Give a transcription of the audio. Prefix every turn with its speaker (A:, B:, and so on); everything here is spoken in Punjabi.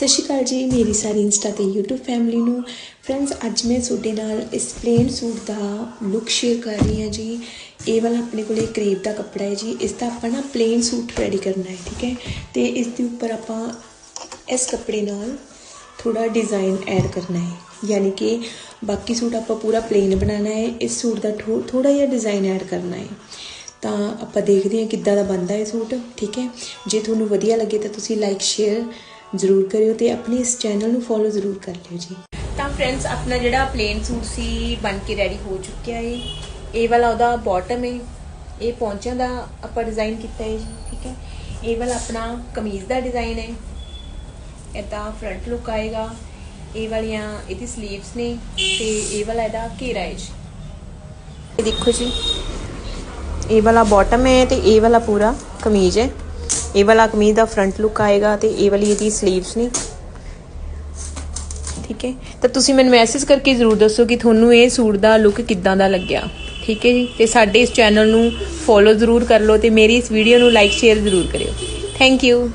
A: ਸਤਿ ਸ਼੍ਰੀ ਅਕਾਲ ਜੀ, ਮੇਰੀ ਸਾਰੀ ਇੰਸਟਾ ਤੇ YouTube ਫੈਮਿਲੀ ਨੂੰ। ਫਰੈਂਡਸ ਅੱਜ ਮੈਂ ਤੁਹਾਡੇ ਨਾਲ ਇਸ ਪਲੇਨ ਸੂਟ ਦਾ ਲੁੱਕ ਸ਼ੇਅਰ ਕਰ ਰਹੀ ਹਾਂ ਜੀ। ਇਹ ਵਾਲਾ ਆਪਣੇ ਕੋਲੇ ਕਰੇਪ ਦਾ ਕੱਪੜਾ ਹੈ ਜੀ। ਇਸ ਦਾ ਆਪਾਂ ਨਾ ਪਲੇਨ ਸੂਟ ਰੈਡੀ ਕਰਨਾ ਹੈ, ਠੀਕ ਹੈ? ਤੇ ਇਸ ਦੇ ਉੱਪਰ ਆਪਾਂ ਇਸ ਕੱਪੜੇ ਨਾਲ ਥੋੜਾ ਡਿਜ਼ਾਈਨ ਐਡ ਕਰਨਾ ਹੈ। ਯਾਨੀ ਕਿ ਬਾਕੀ ਸੂਟ ਆਪਾਂ ਪੂਰਾ ਪਲੇਨ ਬਣਾਉਣਾ ਹੈ। ਇਸ ਸੂਟ ਦਾ ਥੋੜਾ ਜਿਹਾ ਡਿਜ਼ਾਈਨ ਐਡ ਕਰਨਾ ਹੈ। ਤਾਂ ਆਪਾਂ ਦੇਖਦੇ ਹਾਂ ਕਿੱਦਾਂ ਦਾ ਬਣਦਾ ਹੈ ਸੂਟ ਠੀਕ ਹੈ? ਜੇ ਤੁਹਾਨੂੰ ਵਧੀਆ ਲੱਗੇ ਤਾਂ ਤੁਸੀਂ ਲਾਈਕ ਸ਼ੇਅਰ ਜ਼ਰੂਰ ਕਰਿਓ ਤੇ ਆਪਣੇ ਇਸ ਚੈਨਲ ਨੂੰ ਫੋਲੋ ਜ਼ਰੂਰ ਕਰ ਲਿਓ ਜੀ। ਤਾਂ ਫਰੈਂਡਸ ਆਪਣਾ ਜਿਹੜਾ ਪਲੇਨ ਸੂਟ ਸੀ ਬਣ ਕੇ ਰੈਡੀ ਹੋ ਚੁੱਕਿਆ ਹੈ ਇਹ ਵਾਲਾ ਉਹਦਾ ਬਾਟਮ ਹੈ ਇਹ ਪੌਂਚਾਂ ਦਾ ਆਪਾਂ ਡਿਜ਼ਾਈਨ ਕੀਤਾ ਹੈ ਜੀ, ਠੀਕ ਹੈ। ਇਹ ਵਾਲਾ ਆਪਣਾ ਕਮੀਜ਼ ਦਾ ਡਿਜ਼ਾਈਨ ਹੈ ਇਹਦਾ ਫਰੰਟ ਲੁੱਕ ਆਏਗਾ। ਇਹ ਵਾਲੀਆਂ ਇਹਦੀ 슬ੀਵਸ ਨੇ ਤੇ ਇਹ ਵਾਲਾ ਇਹਦਾ ਘੇਰਾ ਹੈ ਜੀ। ਇਹ ਦੇਖੋ ਜੀ। ਇਹ ਵਾਲਾ ਬਾਟਮ ਹੈ ਤੇ ਇਹ ਵਾਲਾ ਪੂਰਾ ਕਮੀਜ਼ ਹੈ ਇਹ ਵਾਲਾ ਕਮੀਜ਼ ਦਾ ਫਰੰਟ ਲੁੱਕ ਆਏਗਾ ਤੇ ਇਹ ਵਾਲੀ ਇਹਦੀ 슬ੀਵਸ ਨੇ। ਠੀਕ ਹੈ? ਤਾਂ ਤੁਸੀਂ ਮੈਨੂੰ ਮੈਸੇਜ ਕਰਕੇ ਜ਼ਰੂਰ ਦੱਸੋ ਕਿ ਤੁਹਾਨੂੰ ਇਹ ਸੂਟ ਦਾ ਲੁੱਕ ਕਿੱਦਾਂ ਦਾ ਲੱਗਿਆ। ਠੀਕ ਹੈ ਜੀ? ਤੇ ਸਾਡੇ ਇਸ ਚੈਨਲ ਨੂੰ ਫੋਲੋ ਜ਼ਰੂਰ ਕਰ ਲਓ ਤੇ ਮੇਰੀ ਇਸ ਵੀਡੀਓ ਨੂੰ ਲਾਈਕ ਸ਼ੇਅਰ ਜ਼ਰੂਰ ਕਰਿਓ। Thank you